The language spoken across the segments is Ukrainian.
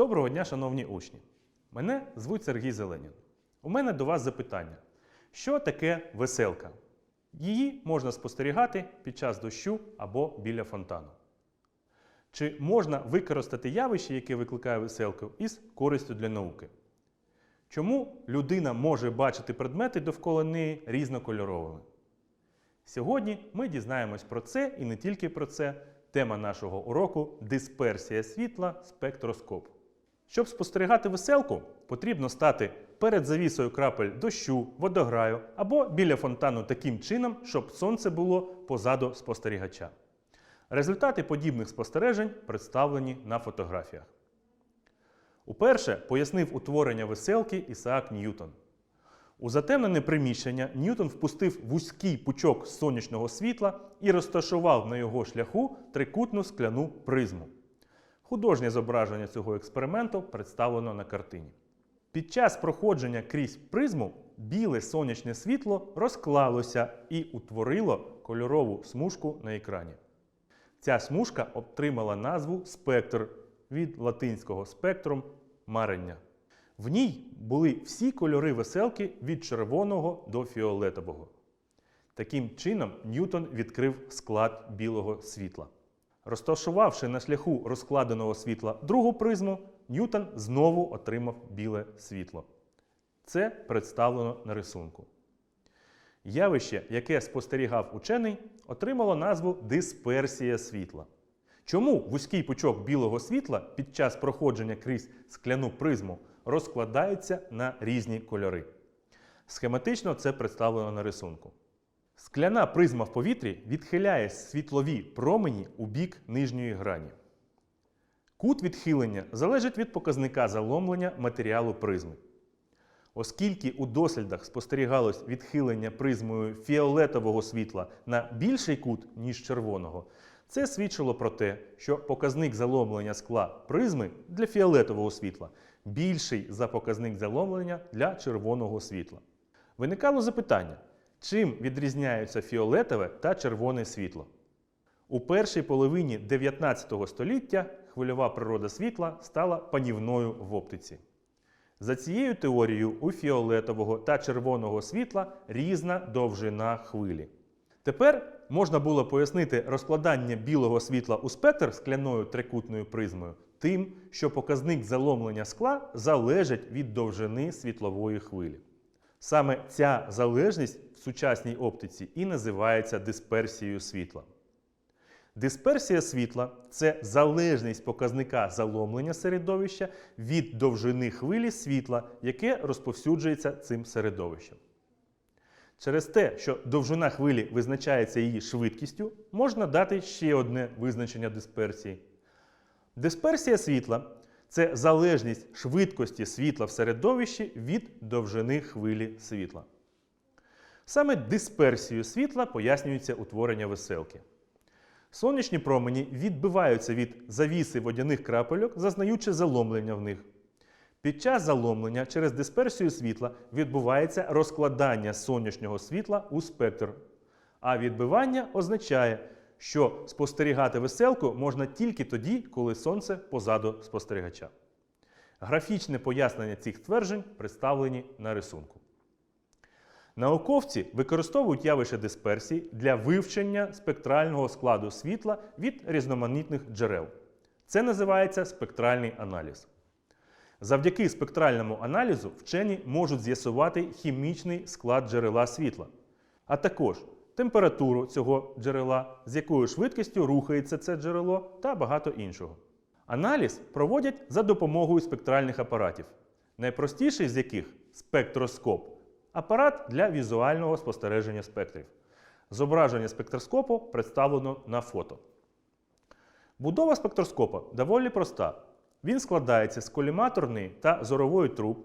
Доброго дня, шановні учні! Мене звуть Сергій Зеленін. У мене до вас запитання: що таке веселка? Її можна спостерігати під час дощу або біля фонтану. Чи можна використати явище, яке викликає веселку, із користю для науки? Чому людина може бачити предмети довкола неї різнокольоровими? Сьогодні ми дізнаємось про це і не тільки про це. Тема нашого уроку дисперсія світла, спектроскоп. Щоб спостерігати веселку, потрібно стати перед завісою крапель дощу, водограю або біля фонтану таким чином, щоб сонце було позаду спостерігача. Результати подібних спостережень представлені на фотографіях. Уперше пояснив утворення веселки Ісаак Ньютон. У затемнене приміщення Ньютон впустив вузький пучок сонячного світла і розташував на його шляху трикутну скляну призму. Художнє зображення цього експерименту представлено на картині. Під час проходження крізь призму біле сонячне світло розклалося і утворило кольорову смужку на екрані. Ця смужка отримала назву спектр від латинського спектрум марення. В ній були всі кольори веселки від червоного до фіолетового. Таким чином, Ньютон відкрив склад білого світла. Розташувавши на шляху розкладеного світла другу призму, Ньютон знову отримав біле світло. Це представлено на рисунку. Явище, яке спостерігав учений, отримало назву дисперсія світла. Чому вузький пучок білого світла під час проходження крізь скляну призму розкладається на різні кольори? Схематично це представлено на рисунку. Скляна призма в повітрі відхиляє світлові промені у бік нижньої грані. Кут відхилення залежить від показника заломлення матеріалу призми. Оскільки у дослідах спостерігалось відхилення призмою фіолетового світла на більший кут, ніж червоного, це свідчило про те, що показник заломлення скла призми для фіолетового світла більший за показник заломлення для червоного світла. Виникало запитання, чим відрізняються фіолетове та червоне світло? У першій половині 19 століття хвильова природа світла стала панівною в оптиці. За цією теорією, у фіолетового та червоного світла різна довжина хвилі. Тепер можна було пояснити розкладання білого світла у спектр скляною трикутною призмою тим, що показник заломлення скла залежить від довжини світлової хвилі. Саме ця залежність в сучасній оптиці і називається дисперсією світла. Дисперсія світла це залежність показника заломлення середовища від довжини хвилі світла, яке розповсюджується цим середовищем. Через те, що довжина хвилі визначається її швидкістю, можна дати ще одне визначення дисперсії. Дисперсія світла це залежність швидкості світла в середовищі від довжини хвилі світла. Саме дисперсією світла пояснюється утворення веселки. Сонячні промені відбиваються від завіси водяних крапельок, зазнаючи заломлення в них. Під час заломлення через дисперсію світла відбувається розкладання сонячного світла у спектр. А відбивання означає, що спостерігати веселку можна тільки тоді, коли сонце позаду спостерігача. Графічне пояснення цих тверджень представлені на рисунку. Науковці використовують явище дисперсії для вивчення спектрального складу світла від різноманітних джерел. Це називається спектральний аналіз. Завдяки спектральному аналізу вчені можуть з'ясувати хімічний склад джерела світла, а також температуру цього джерела, з якою швидкістю рухається це джерело та багато іншого. Аналіз проводять за допомогою спектральних апаратів, найпростіший з яких спектроскоп апарат для візуального спостереження спектрів. Зображення спектроскопу представлено на фото. Будова спектроскопа доволі проста. Він складається з коліматорної та зорової труб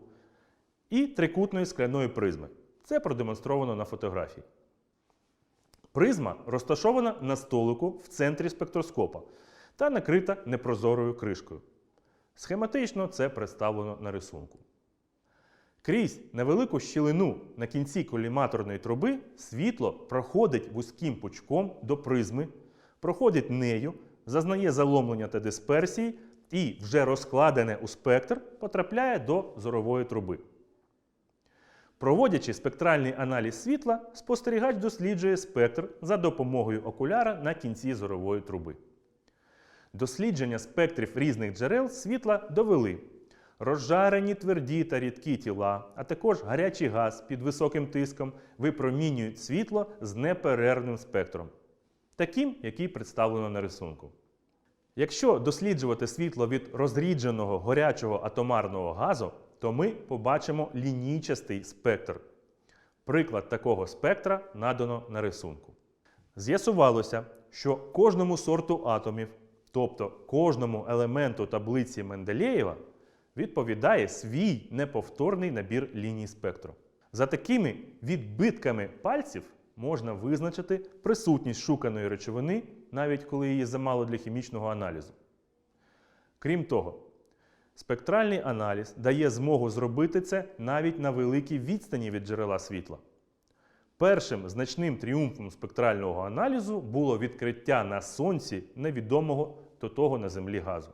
і трикутної скляної призми. Це продемонстровано на фотографії. Призма розташована на столику в центрі спектроскопа та накрита непрозорою кришкою. Схематично це представлено на рисунку. Крізь невелику щілину на кінці коліматорної труби світло проходить вузьким пучком до призми, проходить нею, зазнає заломлення та дисперсії і вже розкладене у спектр потрапляє до зорової труби. Проводячи спектральний аналіз світла, спостерігач досліджує спектр за допомогою окуляра на кінці зорової труби. Дослідження спектрів різних джерел світла довели. Розжарені тверді та рідкі тіла, а також гарячий газ під високим тиском випромінюють світло з неперервним спектром, таким, який представлено на рисунку. Якщо досліджувати світло від розрідженого горячого атомарного газу, то ми побачимо лінійчастий спектр. Приклад такого спектра надано на рисунку. З'ясувалося, що кожному сорту атомів, тобто кожному елементу таблиці Менделєєва, відповідає свій неповторний набір ліній спектру. За такими відбитками пальців можна визначити присутність шуканої речовини, навіть коли її замало для хімічного аналізу. Крім того, спектральний аналіз дає змогу зробити це навіть на великій відстані від джерела світла. Першим значним тріумфом спектрального аналізу було відкриття на Сонці невідомого до того на Землі газу.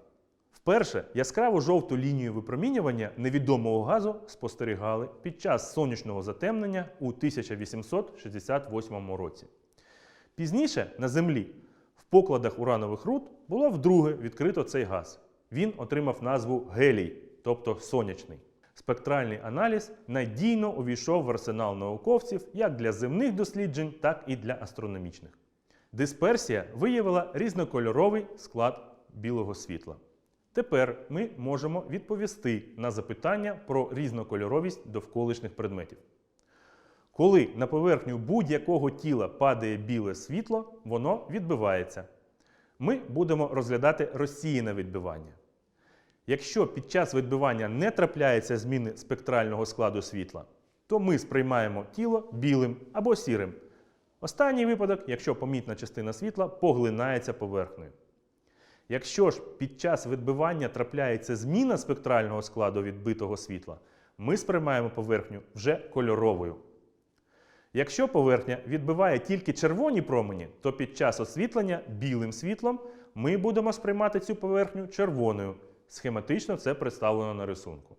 Вперше яскраво жовту лінію випромінювання невідомого газу спостерігали під час сонячного затемнення у 1868 році. Пізніше на Землі в покладах уранових руд було вдруге відкрито цей газ. Він отримав назву гелій, тобто сонячний. Спектральний аналіз надійно увійшов в арсенал науковців як для земних досліджень, так і для астрономічних. Дисперсія виявила різнокольоровий склад білого світла. Тепер ми можемо відповісти на запитання про різнокольоровість довколишніх предметів. Коли на поверхню будь-якого тіла падає біле світло, воно відбивається. Ми будемо розглядати розсіяне відбивання. Якщо під час відбивання не трапляється зміни спектрального складу світла, то ми сприймаємо тіло білим або сірим. Останній випадок, якщо помітна частина світла поглинається поверхнею. Якщо ж під час відбивання трапляється зміна спектрального складу відбитого світла, ми сприймаємо поверхню вже кольоровою. Якщо поверхня відбиває тільки червоні промені, то під час освітлення білим світлом ми будемо сприймати цю поверхню червоною. Схематично це представлено на рисунку.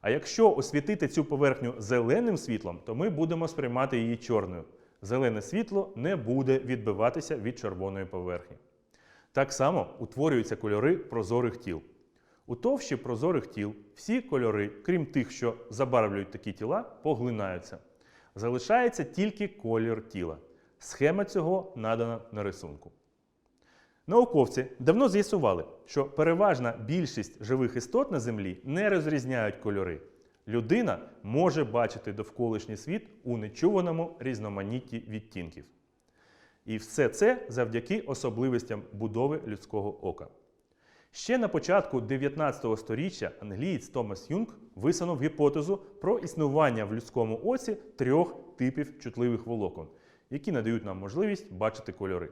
А якщо освітити цю поверхню зеленим світлом, то ми будемо сприймати її чорною. Зелене світло не буде відбиватися від червоної поверхні. Так само утворюються кольори прозорих тіл. У товщі прозорих тіл всі кольори, крім тих, що забарвлюють такі тіла, поглинаються. Залишається тільки колір тіла. Схема цього надана на рисунку. Науковці давно з'ясували, що переважна більшість живих істот на Землі не розрізняють кольори. Людина може бачити довколишній світ у нечуваному різноманітті відтінків. І все це завдяки особливостям будови людського ока. Ще на початку 19 століття англієць Томас Юнг висунув гіпотезу про існування в людському оці трьох типів чутливих волокон, які надають нам можливість бачити кольори.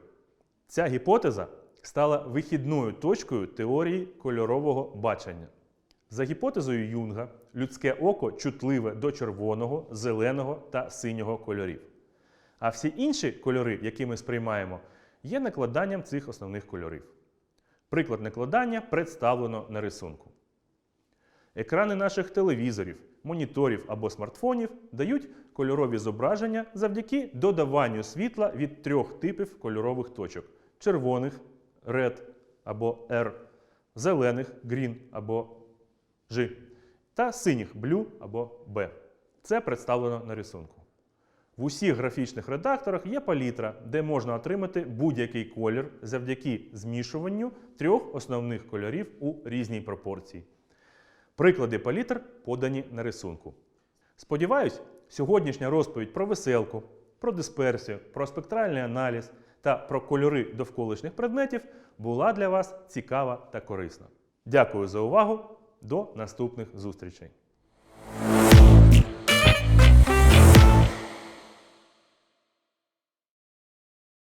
Ця гіпотеза стала вихідною точкою теорії кольорового бачення. За гіпотезою Юнга, людське око чутливе до червоного, зеленого та синього кольорів. А всі інші кольори, які ми сприймаємо, є накладанням цих основних кольорів. Приклад накладання представлено на рисунку. Екрани наших телевізорів, моніторів або смартфонів дають кольорові зображення завдяки додаванню світла від трьох типів кольорових точок: червоних red або R, зелених green або G та синіх blue або B. Це представлено на рисунку. В усіх графічних редакторах є палітра, де можна отримати будь-який колір завдяки змішуванню трьох основних кольорів у різній пропорції. Приклади палітр подані на рисунку. Сподіваюсь, сьогоднішня розповідь про веселку, про дисперсію, про спектральний аналіз та про кольори довколишніх предметів була для вас цікава та корисна. Дякую за увагу. До наступних зустрічей!